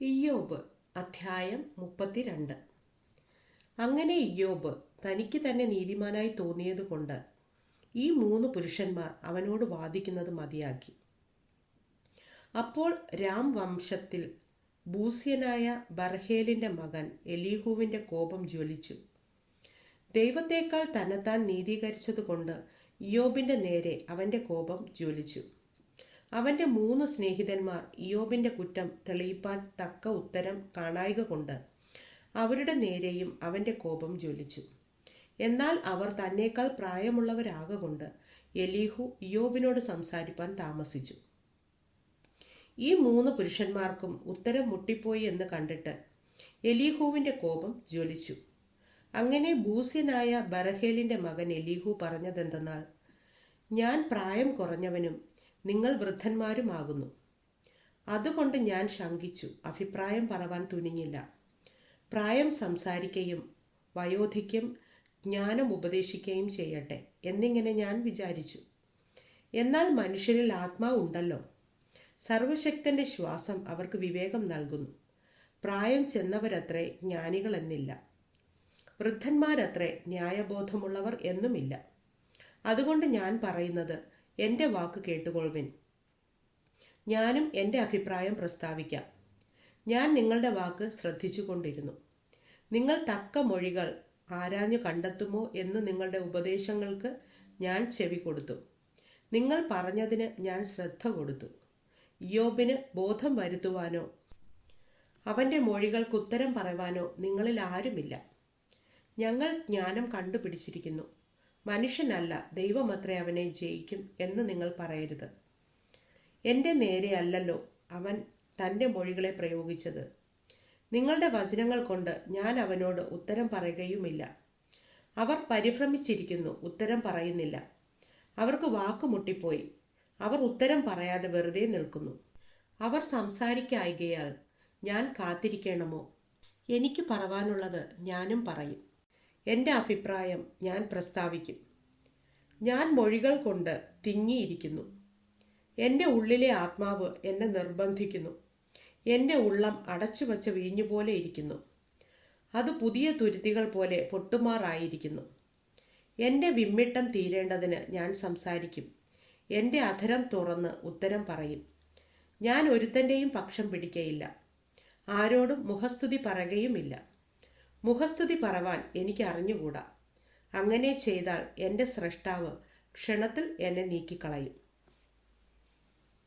ഇയ്യോബ് അധ്യായം മുപ്പത്തിരണ്ട്. അങ്ങനെ ഇയ്യോബ് തനിക്ക് തന്നെ നീതിമാനായി തോന്നിയതുകൊണ്ട് ഈ മൂന്ന് പുരുഷന്മാർ അവനോട് വാദിക്കുന്നത് മതിയാക്കി. അപ്പോൾ രാം വംശത്തിൽ ഭൂസ്യനായ ബർഹേലിന്റെ മകൻ എലീഹുവിന്റെ കോപം ജ്വലിച്ചു. ദൈവത്തേക്കാൾ തന്നെത്താൻ നീതീകരിച്ചതുകൊണ്ട് ഇയോബിന്റെ നേരെ അവന്റെ കോപം ജ്വലിച്ചു. അവന്റെ മൂന്ന് സ്നേഹിതന്മാർ ഇയോബിന്റെ കുറ്റം തെളിയിപ്പാൻ തക്ക ഉത്തരം കാണായിക കൊണ്ട് അവരുടെ നേരെയും അവന്റെ കോപം ജ്വലിച്ചു. എന്നാൽ അവർ തന്നേക്കാൾ പ്രായമുള്ളവരാകൊണ്ട് എലീഹു ഇയോബിനോട് സംസാരിപ്പാൻ താമസിച്ചു. ഈ മൂന്ന് പുരുഷന്മാർക്കും ഉത്തരം മുട്ടിപ്പോയി എന്ന് കണ്ടിട്ട് എലീഹുവിന്റെ കോപം ജ്വലിച്ചു. അങ്ങനെ ബൂസ്യനായ ബറഹേലിന്റെ മകൻ എലീഹു പറഞ്ഞതെന്തെന്നാൽ ഞാൻ പ്രായം കുറഞ്ഞവനും നിങ്ങൾ വൃദ്ധന്മാരുമാകുന്നു. അതുകൊണ്ട് ഞാൻ ശങ്കിച്ചു. അഭിപ്രായം പറവാൻ തുനിഞ്ഞില്ല. പ്രായം സംസാരിക്കുകയും വയോധിക്യം ജ്ഞാനം ഉപദേശിക്കുകയും ചെയ്യട്ടെ എന്നിങ്ങനെ ഞാൻ വിചാരിച്ചു. എന്നാൽ മനുഷ്യരിൽ ആത്മാവുണ്ടല്ലോ സർവശക്തന്റെ ശ്വാസം അവർക്ക് വിവേകം നൽകുന്നു. പ്രായം ചെന്നവരത്രേ ജ്ഞാനികളെന്നില്ല. വൃദ്ധന്മാരത്രേ ന്യായബോധമുള്ളവർ എന്നുമില്ല. അതുകൊണ്ട് ഞാൻ പറയുന്നത് എന്റെ വാക്ക് കേട്ടുകൊള്ളുവിൻ. ഞാനും എന്റെ അഭിപ്രായം പ്രസ്താവിക്കാം. ഞാൻ നിങ്ങളുടെ വാക്ക് ശ്രദ്ധിച്ചുകൊണ്ടിരുന്നു. നിങ്ങൾ തക്ക മൊഴികൾ ആരാഞ്ഞു കണ്ടെത്തുമോ എന്ന് നിങ്ങളുടെ ഉപദേശങ്ങൾക്ക് ഞാൻ ചെവി കൊടുത്തു. നിങ്ങൾ പറഞ്ഞതിന് ഞാൻ ശ്രദ്ധ കൊടുത്തു. യോബിന് ബോധം വരുത്തുവാനോ അവന്റെ മൊഴികൾക്ക് ഉത്തരം പറയുവാനോ നിങ്ങളിൽ ആരുമില്ല. ഞങ്ങൾ ജ്ഞാനം കണ്ടുപിടിച്ചിരിക്കുന്നു. മനുഷ്യനല്ല ദൈവമത്രേ അവനെ ജയിക്കും എന്ന് നിങ്ങൾ പറയരുത്. എന്റെ നേരെയല്ലല്ലോ അവൻ തന്റെ മൊഴികളെ പ്രയോഗിച്ചത്. നിങ്ങളുടെ വചനങ്ങൾ കൊണ്ട് ഞാൻ അവനോട് ഉത്തരം പറയുകയുമില്ല. അവർ പരിഭ്രമിച്ചിരിക്കുന്നു ഉത്തരം പറയുന്നില്ല. അവർക്ക് വാക്കുമുട്ടിപ്പോയി. അവർ ഉത്തരം പറയാതെ വെറുതെ നിൽക്കുന്നു. അവർ സംസാരിക്കായികയാൽ ഞാൻ കാത്തിരിക്കണമോ? എനിക്ക് പറവാനുള്ളത് ഞാനും പറയും. എന്റെ അഭിപ്രായം ഞാൻ പ്രസ്താവിക്കും. ഞാൻ മൊഴികൾ കൊണ്ട് തിങ്ങിയിരിക്കുന്നു. എന്റെ ഉള്ളിലെ ആത്മാവ് എന്നെ നിർബന്ധിക്കുന്നു. എന്റെ ഉള്ളം അടച്ചു വച്ച വീഞ്ഞു പോലെ ഇരിക്കുന്നു. അത് പുതിയ തുരുത്തികൾ പോലെ പൊട്ടുമാറായിരിക്കുന്നു. എന്റെ വിമ്മിട്ടം തീരേണ്ടതിന് ഞാൻ സംസാരിക്കും. എന്റെ അധരം തുറന്ന് ഉത്തരം പറയും. ഞാൻ ഒരുത്തന്റെയും പക്ഷം പിടിക്കയില്ല. ആരോടും മുഖസ്തുതി പറയുകയുമില്ല. മുഖസ്തുതി പറവാൻ എനിക്ക് അറിഞ്ഞുകൂടാ. അങ്ങനെ ചെയ്താൽ എന്റെ സ്രഷ്ടാവ് ക്ഷണത്തിൽ എന്നെ നീക്കിക്കളയും.